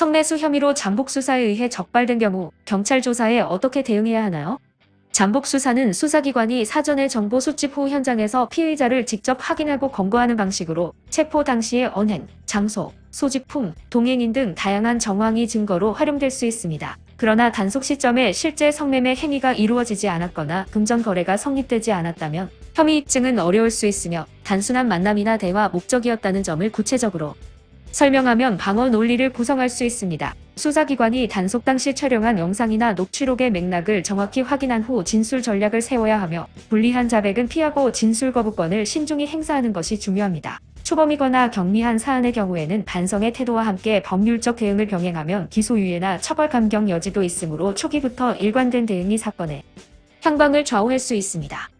성매수 혐의로 잠복 수사에 의해 적발된 경우 경찰 조사에 어떻게 대응해야 하나요? 잠복 수사는 수사기관이 사전에 정보 수집 후 현장에서 피의자를 직접 확인하고 검거하는 방식으로 체포 당시의 언행, 장소, 소지품, 동행인 등 다양한 정황이 증거로 활용될 수 있습니다. 그러나 단속 시점에 실제 성매매 행위가 이루어지지 않았거나 금전 거래가 성립되지 않았다면 혐의 입증은 어려울 수 있으며 단순한 만남이나 대화 목적이었다는 점을 구체적으로 설명하면 방어 논리를 구성할 수 있습니다. 수사기관이 단속 당시 촬영한 영상이나 녹취록의 맥락을 정확히 확인한 후 진술 전략을 세워야 하며 불리한 자백은 피하고 진술 거부권을 신중히 행사하는 것이 중요합니다. 초범이거나 경미한 사안의 경우에는 반성의 태도와 함께 법률적 대응을 병행하면 기소유예나 처벌 감경 여지도 있으므로 초기부터 일관된 대응이 사건의 향방을 좌우할 수 있습니다.